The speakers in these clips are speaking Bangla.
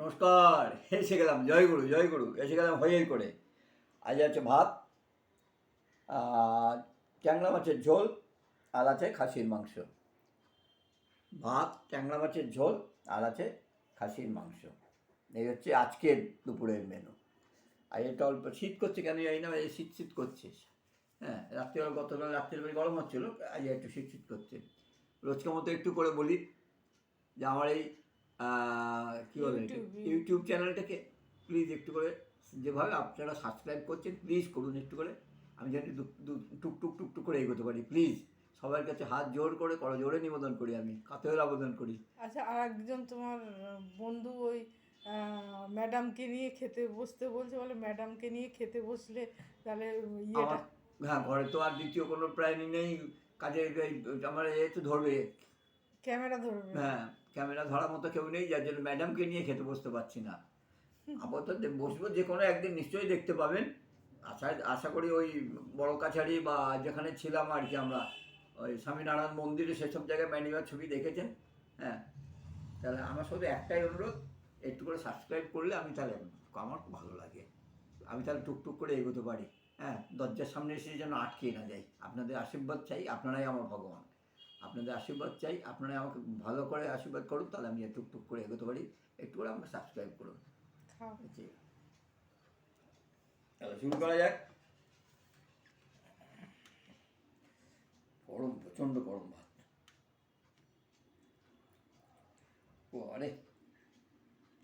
নমস্কার, এসে গেলাম জয়গুরু জয়গুরু এসে গেলাম হয়েই করে। আজ আছে ভাত, আর ট্যাংরা মাছের ঝোল, আর আছে খাসির মাংস। ভাত, ট্যাংরা মাছের ঝোল, আর আছে খাসির মাংস। এই হচ্ছে আজকের দুপুরের মেনু আর এটা অল্প শীত করছে কেন জানি না, এই শীত শীত করছে। হ্যাঁ রাত্রিবেলা গতকাল রাত্রির বেলা গরম হচ্ছিল, আজ একটু শীত শীত করছে। রোজকার মতো একটু করে বলি যে আমার এই কী বলে ইউটিউব, চ্যানেলটাকে প্লিজ একটু করে যেভাবে আপনারা সাবস্ক্রাইব করছেন প্লিজ করুন একটু করে। আমি জানি টুক টুক টুক টুক করে এগোতে পারি প্লিজ সবার কাছে হাত জোর করে করো জোরে নিবেদন করি আমি কাতের আবেদন করি। আচ্ছা আর একজন তোমার বন্ধু ওই ম্যাডামকে নিয়ে খেতে বসতে বলছে বলে ম্যাডামকে নিয়ে খেতে বসলে তাহলে ইয়েটা? হ্যাঁ ঘরে তো আর দ্বিতীয় কোনো প্রাণী নেই কাজে আমার এ তো ধরবে। ক্যামেরা ধরবে। হ্যাঁ। ক্যামেরা ধরার মতো কেউ নেই, যার জন্য ম্যাডামকে নিয়ে খেতে বসতে পারছি না। আপাতত বসবো, যে কোনো একদিন নিশ্চয়ই দেখতে পাবেন। আশা আশা করি ওই বড় কাছারি বা যেখানে ছিলাম আর কি আমরা, ওই স্বামীনারায়ণ মন্দিরে সেসব জায়গায় ম্যানিবার ছবি দেখেছেন হ্যাঁ। তাহলে আমার শুধু একটাই অনুরোধ, একটু করে সাবস্ক্রাইব করলে আমি তাহলে আমার ভালো লাগে। আমি তাহলে টুকটুক করে এগোতে পারি হ্যাঁ। দরজার সামনে এসে যেন আটকে না যাই। আপনাদের আশীর্বাদ চাই, আপনারাই আমার ভগবান। আপনাদের আশীর্বাদ চাই। আপনারা আমাকে ভালো করে আশীর্বাদ করুন তাহলে আমি টুকটুক করে এগোতে পারি। একটু করে আমাকে সাবস্ক্রাইব করুন। তাহলে শুরু করা যাক। গরম প্রচণ্ড গরম ভাত। ও আরে।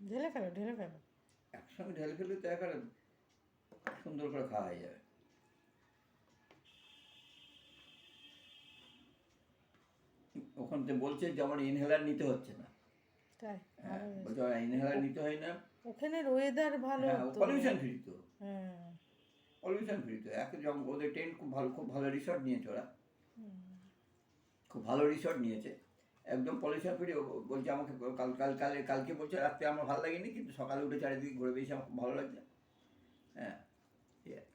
ঢেলে ফেলো ঢেলে ফেলো। একসঙ্গে ঢেলে ফেলে তো একেবারে সুন্দর করে খাওয়া হয়ে যাবে। ওখান থেকে বলছে যে আমার ইনহেলার নিতে হচ্ছে না। তাই হ্যাঁ। বলছে ইনহেলার নিতে হয় না। ওখানে ওয়েদার ভালো হ্যাঁ পলিউশন ফ্রি তো। হ্যাঁ। পলিউশন ফ্রি তো। এক ওদের টেন্ট খুব ভালো খুব ভালো রিসর্ট নিয়েছে ওরা। খুব ভালো রিসর্ট নিয়েছে। একদম পলিউশন ফ্রি বলছে আমাকে কাল কাল কালে কালকে বলছে রাত্রে আমার ভালো লাগেনি কিন্তু সকালে উঠে চারিদিকে ঘুরে বেরিয়েছে আমার ভালো লাগছে। হ্যাঁ এই আর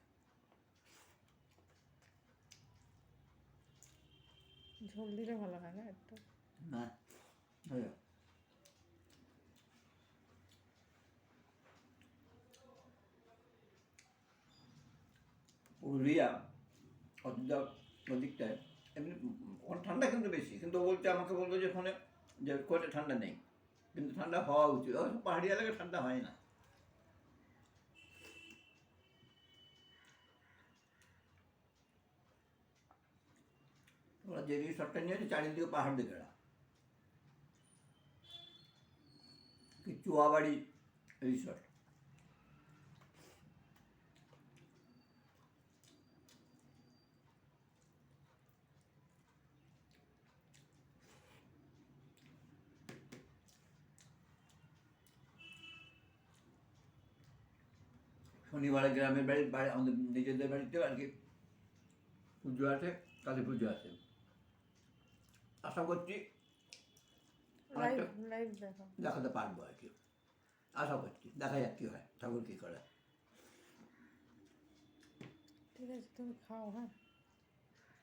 ঝোল দিলে ভালো হয় না একটু না যাবে। অযোধ্যা ওদিকটায়, এমনি ওখানে ঠান্ডা কিন্তু বেশি, কিন্তু ও আমাকে বলল যে ওখানে যে কোয়াটে ঠান্ডা নেই, কিন্তু ঠান্ডা হওয়া উচিত। পাহাড়ি এলাকায় ঠান্ডা হয় না। ওরা যে রিসর্টটা নিয়েছে চারিদিকে পাহাড় দেখে না কি চুয়াবাড়ি রিসর্ট শনিবারে গ্রামের বাড়ি বাড়ি আমাদের নিজেদের বাড়িতেও আর কি পুজো আছে কালী পুজো আছে আশা করছি দেখাতে পারব আর কি। আশা করছি দেখা যাক কী হয় ঠাকুর কী করে। ঠিক আছে তুমি খাও হ্যাঁ।